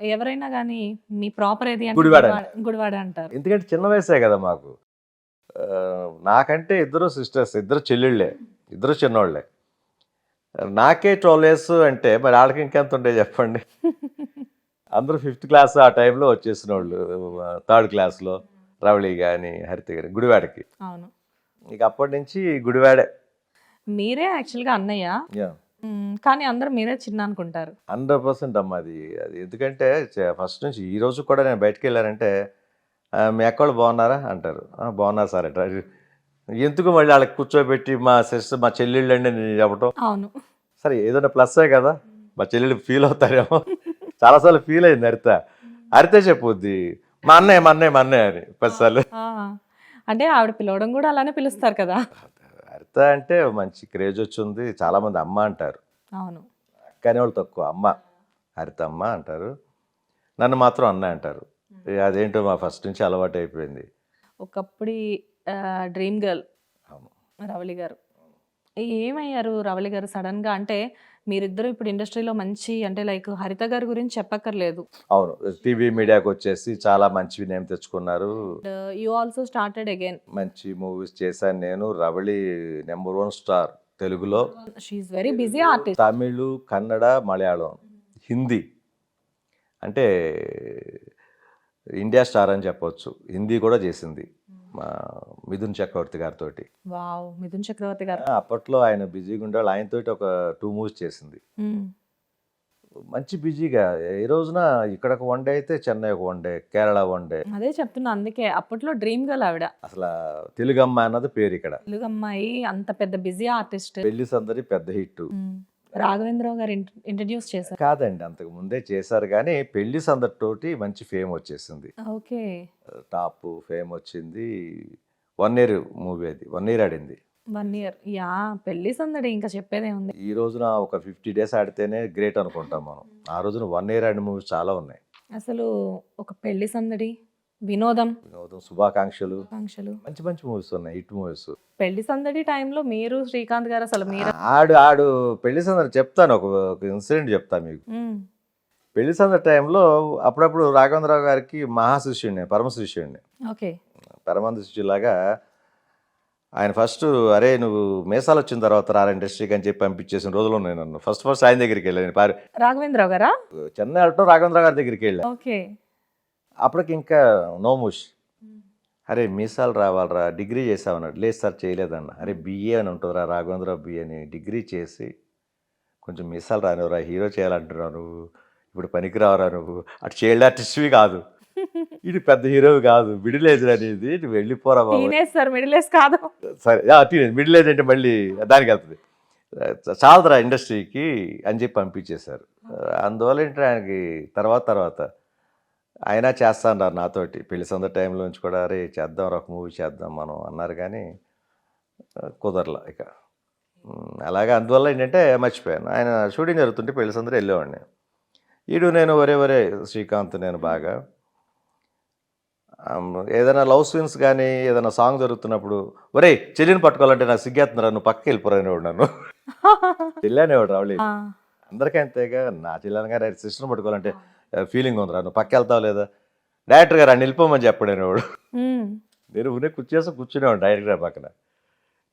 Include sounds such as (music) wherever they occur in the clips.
ఎవరైనా కానీ మీ ప్రాపర్ ఏది అంటే గుడివాడ. గుడివాడ అంటారు. ఎందుకంటే చిన్న వయసే కదా మాకు. నాకంటే ఇద్దరు సిస్టర్స్ ఇద్దరు చెల్లెళ్ళే ఇద్దరు చిన్నోళ్ళే. నాకే ట్వెల్వ్ ఇయర్స్ అంటే మరి వాళ్ళకి ఇంకెంత ఉండే చెప్పండి? అందరూ ఫిఫ్త్ క్లాస్ ఆ టైంలో వచ్చేసిన వాళ్ళు థర్డ్ క్లాస్లో రవళి కానీ హరిత కానీ గుడివాడకి. అవును. ఇక అప్పటి నుంచి గుడివాడే. మీరే యాక్చువల్గా అన్నయ్య. కానీ అందరూ మీరే చిన్న అనుకుంటారు హండ్రెడ్ పర్సెంట్ అమ్మ అది. అది ఎందుకంటే ఫస్ట్ నుంచి ఈ రోజు కూడా నేను బయటకు వెళ్ళానంటే "ఆ, మీ అక్కలు బాగున్నారా అంటారు. "ఆ, బాగున్నారు సార్ అంటారు. ఎందుకు మళ్ళీ వాళ్ళకి కూర్చోబెట్టి మా సిస్టర్ మా చెల్లెళ్ళు అండి నేను చెప్పటం? అవును. సరే ఏదైనా ప్లస్సే కదా. మా చెల్లెళ్ళు ఫీల్ అవుతారేమో. చాలాసార్లు ఫీల్ అయింది హరిత. హరితే చెప్పుద్ది. మా అన్నయ్య మా అన్నయ్య మా అన్నయ్య అని. పదిసార్లు అంటే ఆవిడ పిలవడం కూడా అలానే పిలుస్తారు కదా. హరిత అంటే మంచి క్రేజ్ వచ్చింది. చాలామంది అమ్మ అంటారు. అవును. కానీ వాళ్ళు తక్కువ. అమ్మ. హరిత అమ్మ అంటారు. నన్ను మాత్రం అన్న అంటారు. అదేంటో మా ఫస్ట్ నుంచి అలవాటు అయిపోయింది. ఒకప్పుడు డ్రీమ్ గర్ల్ అవును. రవళి గారు. ఏమయ్యారు రవళి గారు సడన్గా అంటే మీరిద్దరు ఇప్పుడు ఇండస్ట్రీలో మంచి అంటే లైక్ హరిత గారి గురించి చెప్పక్కర్లేదు. అవును. టీవీ మీడియాకి వచ్చేసి చాలా మంచి నేమ్ తెచ్చుకున్నారు. You also started again. మంచి మూవీస్ చేశాను నేను. రవళి నెంబర్ వన్ స్టార్ తెలుగులో. She very busy artist Tamil Kannada Malayalam Hindi. అంటే ఇండియా స్టార్ అని చెప్పొచ్చు. హిందీ కూడా చేసింది. మా మిథున్ చక్రవర్తి గారితో వావ్! మిథున్ చక్రవర్తి గారు. అప్పట్లో ఆయన బిజీగా ఉండేవాళ్ళు. ఆయనతోటి ఒక టూ మూవీస్ చేసింది. మంచి బిజీగా. ఏ రోజున ఇక్కడ ఒక వన్ డే అయితే చెన్నై ఒక one day Kerala one day. అదే చెప్తున్నా అందుకే అప్పట్లో డ్రీమ్ గర్ల్ ఆవిడ. అసలు తెలుగు అమ్మ అన్నది పేరు ఇక్కడ. తెలుగు అమ్మాయి అంత పెద్ద బిజీ ఆర్టిస్ట్. పెళ్ళి సందడి పెద్ద హిట్ రాఘవేంద్రరావు గారు ఇంట్రడ్యూస్ చేశారు. కాదండి అంతకు ముందే చేశారు కానీ పెళ్ళి సందడితోటి మంచి ఫేమ్ వచ్చేసింది. ఓకే. టాప్ ఫేమ్ వచ్చింది. వన్ ఇయర్ మూవీ అది వన్ ఇయర్ ఆడింది. One year yeah Pelli Sandadi ఇంకా చెప్పేదే ఉంది. ఈ రోజున ఒక ఫిఫ్టీ డేస్ ఆడితేనే గ్రేట్ అనుకుంటాం మనం. ఆ రోజున వన్ ఇయర్ ఆడిన మూవీస్ చాలా ఉన్నాయి. అసలు ఒక పెళ్ళి సందడి వినోదం. వినోదం శుభాకాంక్షలు. మంచి మంచి మూవీస్ ఉన్నాయి హిట్ మూవీస్. పెళ్ళి సందడి టైంలో మీరు శ్రీకాంత్ గారు అసలు మీరు ఆడు ఆడు పెళ్ళి సందడి చెప్తాను ఒక ఇన్సిడెంట్ చెప్తాను మీకు. పెళ్ళి సందడి టైంలో అప్పుడప్పుడు రాఘవేంద్రరావు గారికి మహాశిష్యుడిని పరమ శిష్యుడిని ఓకే. పరమానంద శిష్యులాగా ఆయన ఫస్ట్ అరే నువ్వు మేసాలు వచ్చిన తర్వాత రారా ఇండస్ట్రీకి అని చెప్పి పంపించేసిన రోజులు ఉన్నాయి నన్ను. ఫస్ట్ ఫస్ట్ ఆయన దగ్గరికి వెళ్ళాను. రాఘవేంద్రరావు గారా? చెన్నై వెళ్ళటం రాఘవేంద్రరావు గారి దగ్గరికి వెళ్ళా. ఓకే. అప్పటికి ఇంకా నోముష్ అరే మీసాలు రావాలరా డిగ్రీ చేసావన్నాడు లేదు సార్ చేయలేదన్న. అరే బిఏ అని ఉంటుందిరా రాఘవేంద్రరావు బిఏ అని. డిగ్రీ చేసి కొంచెం మీసాలు రానివరా హీరో చేయాలంటున్నావు నువ్వు. ఇప్పుడు పనికి రావరా నువ్వు. అటు చైల్డ్ ఆర్టిస్ట్వి కాదు. (laughs) ఇటు పెద్ద హీరోవి కాదు. మిడిల్ ఏజ్ అనేది నువ్వు వెళ్ళిపోరా సార్ మిడిల్ ఏజ్ కాదు. సరే టీనేజ్ మిడిల్ ఏజ్ అంటే మళ్ళీ దానికి వెళ్తుంది. చాలదురా ఇండస్ట్రీకి అని చెప్పి పంపించేశారు. అందువల్ల ఏంటంటే ఆయనకి తర్వాత తర్వాత ఆయన చేస్తాన్నారు నాతోటి. పెళ్ళి సంద టైంలో నుంచి కూడా అరే చేద్దాం ఒక మూవీ చేద్దాం మనం అన్నారు కానీ కుదరలా ఇక. అలాగే. అందువల్ల ఏంటంటే మర్చిపోయాను. ఆయన షూటింగ్ జరుగుతుంటే పెళ్ళి సందరూ వెళ్ళేవాడిని. ఈడు నేను ఒరే ఒరే శ్రీకాంత్ నేను బాగా. ఏదైనా లవ్ సీన్స్ కానీ ఏదైనా సాంగ్ జరుగుతున్నప్పుడు ఒరే చెల్లిని పట్టుకోవాలంటే నాకు సిగ్గేస్తున్నారా? నువ్వు పక్కకి వెళ్ళిపోరానేవాడు నన్ను. (laughs) చెల్లానేవాడు రావలేదు. అందరికీ అంతేగా. నా చెల్లెని గారు సిస్టర్ని పట్టుకోవాలంటే ఫీలింగ్ ఉందిరా. నువ్వు పక్క వెళ్తావు లేదా? డైరెక్టర్ గారు అని వెళ్ళిపోమని చెప్పడనేవాడు మ్మ్. నేను ఉనే కూర్చేసి కూర్చునేవాడు డైరెక్టర్ గారి పక్కన.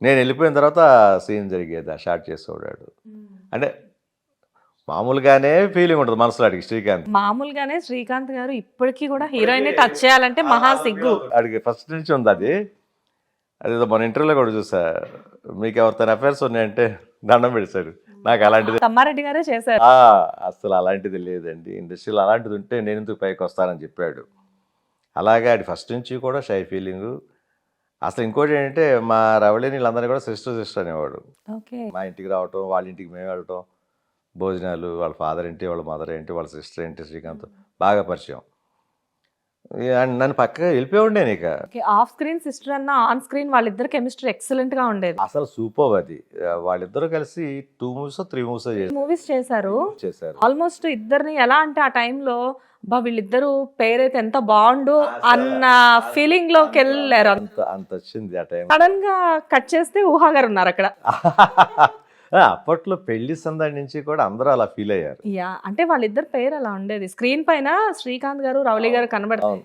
నేను వెళ్ళిపోయిన తర్వాత సీన్ జరిగేది ఆ షార్ట్ చేసేవాడు అంటే మామూలుగానే ఫీలింగ్ ఉంటుంది మనసులో అడిగి శ్రీకాంత్. మామూలుగానే శ్రీకాంత్ గారు ఇప్పటికీ కూడా హీరోయిన్ టచ్ చేయాలంటే మహా సిగ్గు అడిగి ఫస్ట్ నుంచి ఉంది అది. అది ఏదో మన ఇంటర్వ్యూలో కూడా చూసా. మీకు ఎవరితో అఫైర్స్ ఉన్నాయంటే దండం పెడతాడు నాకు అలాంటిది. తమ్మారెడ్డి గారే చేశారు. అసలు అలాంటిది లేదండి. ఇండస్ట్రీలో అలాంటిది ఉంటే నేను ఎందుకు పైకి వస్తానని చెప్పాడు. అలాగే అది ఫస్ట్ నుంచి కూడా షై ఫీలింగు. అసలు ఇంకోటి ఏంటంటే మా రవళిని వీళ్ళందరినీ కూడా సిస్టర్ సిస్టర్ అనేవాడు. మా ఇంటికి రావటం వాళ్ళ ఇంటికి మేము వెళ్ళటం భోజనాలు వాళ్ళ ఫాదర్ ఏంటి వాళ్ళ మదర్ ఏంటి వాళ్ళ సిస్టర్ ఏంటి శ్రీకాంత్ బాగా పరిచయం. నన్ను పక్కగా వెళ్ళిపోయి నేను ఇక. ఆఫ్ స్క్రీన్ సిస్టర్ అన్న ఆన్ స్క్రీన్ వాళ్ళిద్దరు కెమిస్ట్రీ ఎక్సలెంట్గా ఉండేది. అసలు సూపర్ అది. వాళ్ళిద్దరూ కలిసి two movies three movies movies చేశారు. చేశారు. ఆల్మోస్ట్ ఇద్దరిని ఎలా అంటే ఆ టైంలో బా వీళ్ళిద్దరు పేరైతే ఎంత బాగుండు అన్న ఫీలింగ్లోకి వెళ్ళారు. అంత అంత వచ్చింది ఆ టైం సడన్గా కట్ చేస్తే ఊహా గారు ఉన్నారు అక్కడ. (laughs) అప్పట్లో పెళ్ళి సందడి నుంచి కూడా అందరూ అలా ఫీల్ అయ్యారు. యా అంటే వాళ్ళిద్దరు పేరు అలా ఉండేది. స్క్రీన్ పైన శ్రీకాంత్ గారు రవళి గారు కనబడతారు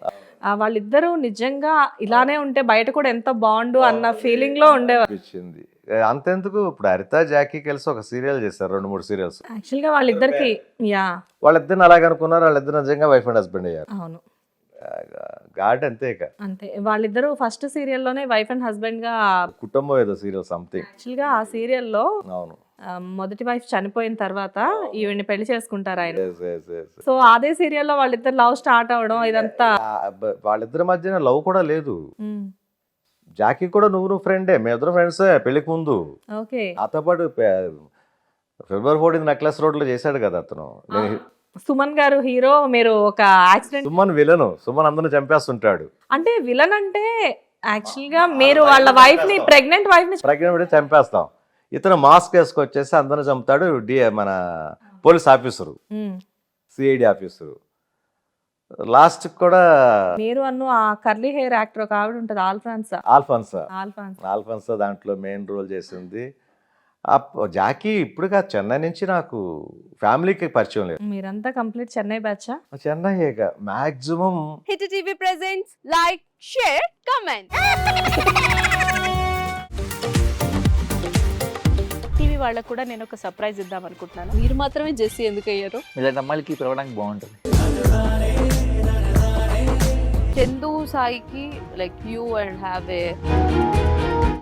వాళ్ళిద్దరూ నిజంగా ఇలానే ఉంటే బయట కూడా ఎంత బాగుండు అన్న ఫీలింగ్లో ఉండేవారు. అంతెందుకు? ఇప్పుడు హరిత జాకీ కలిసి ఒక సీరియల్ చేశారు రెండు మూడు సీరియల్స్. యాక్చువల్గా వాళ్ళిద్దరికి యా. వాళ్ళిద్దరిని అలాగ అనుకున్నారు వాళ్ళిద్దరు నిజంగా వైఫ్ అండ్ హస్బెండ్ అయ్యారు. అవును. గాడ్ అంతే ఇక. అంతే. వాళ్ళిద్దరూ ఫస్ట్ సీరియల్లోనే వైఫ్ అండ్ హస్బెండ్గా కుటుంబం ఏదో సీరియల్ సంథింగ్. యాక్చువల్గా ఆ సీరియల్లో అవును. మొదటి వైఫ్ చనిపోయిన తర్వాత ఈవిడ్ని పెళ్ళి చేసుకుంటారు ఆయన. సో అదే సీరియల్లో వాళ్ళిద్దరు లవ్ స్టార్ట్ అవడం ఇదంతా. వాళ్ళిద్దరి మధ్యన లవ్ కూడా లేదు. జాకీ కూడా నువ్వు నువ్వు ఫ్రెండే మీ ఇద్దరు ఫ్రెండ్సే పెళ్ళికి ముందు. ఓకే. నాతో పాటు ఫిబ్రవరి ఫోర్టీన్ నెక్లెస్ రోడ్లో చేశాడు కదా అతను. సుమన్ గారు హీరో మీరు ఒక యాక్సిడెంట్ సుమన్ విలను. సుమన్ అందరిని చంపేస్తుంటాడు. అంటే విలన్ అంటే యాక్చువల్గా మీరు వాళ్ళ వైఫ్ని ప్రెగ్నెంట్ వైఫ్ని ప్రజ్ఞ పెట్టి చంపేస్తాం. ఇతను మాస్క్ వేసుకొచ్చేసి అందరిని చంపుతాడు. డి మన police officer. CID officer. Last కూడా మీరు అన్ను ఆ కర్లీ హెయిర్ యాక్టర్ ఒక ఆవిడ ఉంటుంది ఆల్ఫ్రాన్సా? ఆల్ఫాన్సా. ఆల్ఫాన్స్. ఆల్ఫాన్సా దాంట్లో మెయిన్ రోల్ చేసింది. జాకీ ఇప్పుడు కాదు చెన్నై నుంచి నాకు ఫ్యామిలీకి పరిచయం లేదు. మీరంతా complete Chennai బ్యాచా? Chennai maximum hit TV presents like share comment. TV వాళ్ళకు కూడా నేను ఒక సర్ప్రైజ్ ఇద్దాం అనుకుంటున్నాను. మీరు మాత్రమే జెస్సీ ఎందుకు అయ్యారు? ఇలాంటి అమ్మాయిలకి పిలవడానికి బాగుంటుంది. చందు సాయికి like you and have a